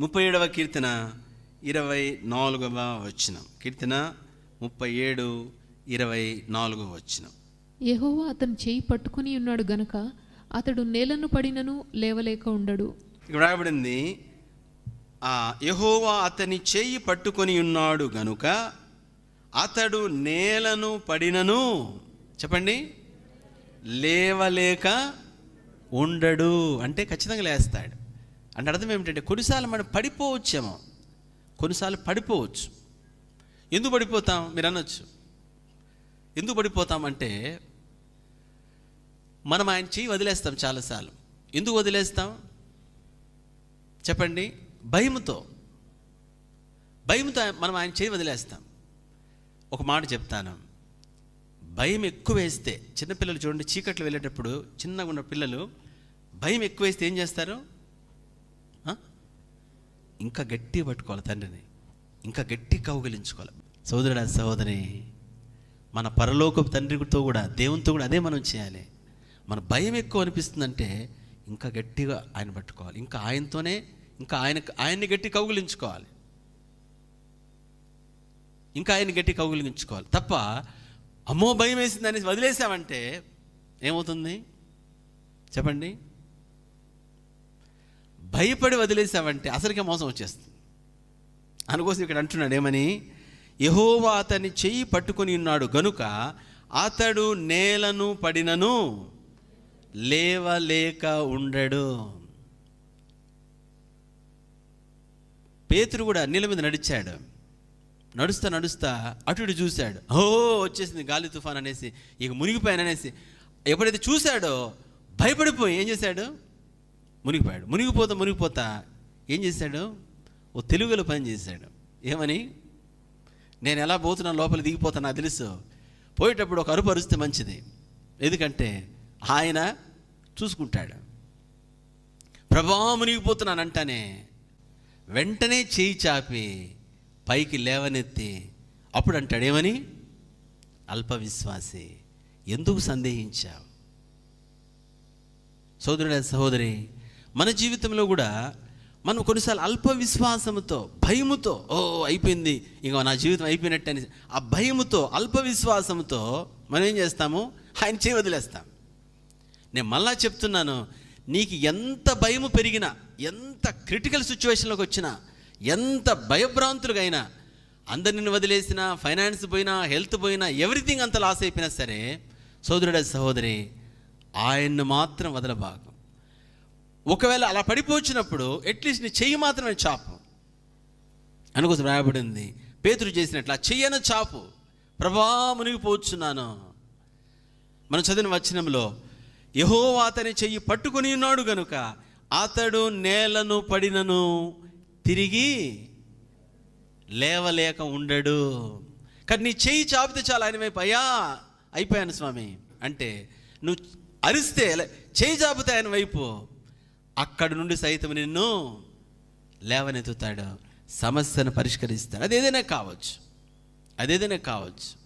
ముప్పై ఏడవ కీర్తన ఇరవై నాలుగవ వచనం. కీర్తన ముప్పై ఏడు ఇరవై నాలుగవ వచనం. యెహోవా అతని చేయి పట్టుకుని ఉన్నాడు గనక అతడు నేలను పడినను లేవలేక ఉండడు. ఇక్కడ రాయబడింది ఆ యెహోవా అతని చెయ్యి పట్టుకొని ఉన్నాడు గనుక అతడు నేలను పడినను చెప్పండి లేవలేక ఉండడు. అంటే ఖచ్చితంగా లేస్తాడు. అంటే అర్థం ఏమిటంటే కొన్నిసార్లు మనం పడిపోవచ్చేమో. కొన్నిసార్లు పడిపోవచ్చు. ఎందుకు పడిపోతాం? మీరు అనొచ్చు. ఎందుకు పడిపోతాం అంటే మనం ఆయన చేయి వదిలేస్తాం చాలాసార్లు. ఎందుకు వదిలేస్తాం? చెప్పండి. భయముతో. భయంతో మనం ఆయన చేయి వదిలేస్తాం. ఒక మాట చెప్తాను. భయం ఎక్కువ వేస్తే చిన్నపిల్లలు చూడండి చీకట్లు వెళ్ళేటప్పుడు చిన్నగా ఉన్న పిల్లలు భయం ఎక్కువ వేస్తే ఏం చేస్తారు? ఇంకా గట్టి పట్టుకోవాలి తండ్రిని. ఇంకా గట్టి కౌగిలించుకోవాలి సోదరుడా సహోదరి మన పరలోకపు తండ్రితో కూడా దేవునితో కూడా అదే మనం చేయాలి. మన భయం ఎక్కువ అనిపిస్తుందంటే ఇంకా గట్టిగా ఆయన పట్టుకోవాలి. ఇంకా ఆయనతోనే ఇంకా ఆయన ఆయన్ని గట్టి కౌగులించుకోవాలి ఇంకా ఆయన గట్టి కౌగులించుకోవాలి తప్ప అమ్మో భయం వేసిందని వదిలేసామంటే ఏమవుతుంది? చెప్పండి. భయపడి వదిలేసావంటే అసలుకే మోసం వచ్చేస్తుంది. అందుకోసం ఇక్కడ అంటున్నాడు ఏమని? యహోవా అతని చెయ్యి పట్టుకొని ఉన్నాడు గనుక అతడు నేలను పడినను లేవలేక ఉండడు. పేతురు కూడా నీళ్ళ మీద నడిచాడు. నడుస్తా నడుస్తా అటు ఇటు చూశాడు. ఓ వచ్చేసింది గాలి తుఫాన్ అనేసి ఇక మునిగిపోయాను అనేసి. ఎప్పుడైతే చూశాడో భయపడిపోయి ఏం చేశాడు? మునిగిపోయాడు. మునిగిపోతా మునిగిపోతా ఏం చేశాడు? ఓ తెలుగులో పని చేశాడు. ఏమని? నేను ఎలా పోతున్నా లోపల దిగిపోతా నాకు తెలుసు. పోయేటప్పుడు ఒక అరుపు అరిస్తే మంచిది. ఎందుకంటే ఆయన చూసుకుంటాడు. ప్రభావం మునిగిపోతున్నానంటానే వెంటనే చేయి చాపి పైకి లేవనెత్తి అప్పుడు అంటాడేమని అల్ప విశ్వాసి ఎందుకు సందేహించావు? సోదరుడ సహోదరి మన జీవితంలో కూడా మనం కొన్నిసార్లు అల్ప విశ్వాసముతో భయముతో ఓ అయిపోయింది ఇక నా జీవితం అయిపోయినట్టు అని ఆ భయముతో అల్ప విశ్వాసముతో మనం ఏం చేస్తాము? ఆయన చేయి వదిలేస్తాం. నేను మళ్ళా చెప్తున్నాను నీకు ఎంత భయము పెరిగినా ఎంత క్రిటికల్ సిచ్యువేషన్లోకి వచ్చినా ఎంత భయభ్రాంతులుగా అయినా అందరిని వదిలేసినా ఫైనాన్స్ పోయినా హెల్త్ పోయినా ఎవ్రీథింగ్ అంత లాస్ అయిపోయినా సరే సోదరుడ సహోదరి ఆయన్ను మాత్రం వదలబాకు. ఒకవేళ అలా పడిపోచ్చినప్పుడు అట్లీస్ట్ నీ చెయ్యి మాత్రమే చాపు. అనుకోసం రాయబడింది. పేతురు చేసినట్లు ఆ చాపు. ప్రభా మునిగిపోవచ్చున్నాను మనం చదివిన వచనంలో యహోవా అతని చెయ్యి పట్టుకుని ఉన్నాడు గనుక అతడు నేలను పడినను తిరిగి లేవలేక ఉండడు. కానీ నీ చెయ్యి చాపితే చాలు ఆయన వైపు అయ్యా అయిపోయాను స్వామి. అంటే నువ్వు అరిస్తే చేయి చాపితే ఆయన వైపు అక్కడి నుండి సైతం నిన్ను లేవనెత్తుతాడు. సమస్యను పరిష్కరిస్తాడు. అది ఏదైనా కావచ్చు. అదేదైనా కావచ్చు.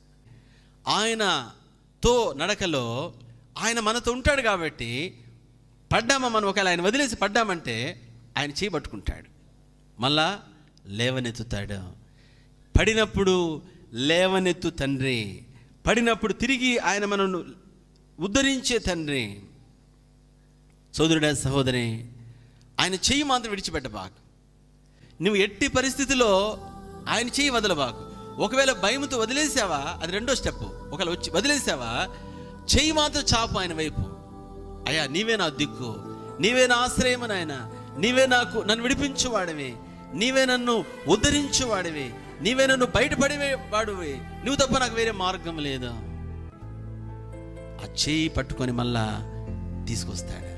ఆయనతో నడకలో ఆయన మనతో ఉంటాడు కాబట్టి పడ్డామా మనం? ఒకవేళ ఆయన వదిలేసి పడ్డామంటే ఆయన చేయిపట్టుకుంటాడు మళ్ళా లేవనెత్తుతాడు. పడినప్పుడు లేవనెత్తు తండ్రి. పడినప్పుడు తిరిగి ఆయన మనను ఉద్ధరించే తండ్రి. సోదరుడే సహోదరి ఆయన చెయ్యి మాత్రం విడిచిపెట్టబాకు. నువ్వు ఎట్టి పరిస్థితిలో ఆయన చెయ్యి వదలబాకు. ఒకవేళ భయంతో వదిలేసావా అది రెండో స్టెప్ ఒకవేళ వచ్చి వదిలేసావా చెయ్యి మాత్రం చాపు ఆయన వైపు. అయ్యా నీవే నా దిక్కు నీవే నా ఆశ్రయము నాయన నీవే నాకు నన్ను విడిపించువాడివి నీవే నన్ను ఉద్ధరించువాడివి నీవే నన్ను బయటపడే వాడివి. నువ్వు తప్ప నాకు వేరే మార్గం లేదు. ఆ చేయి పట్టుకొని మళ్ళా తీసుకొస్తాడు.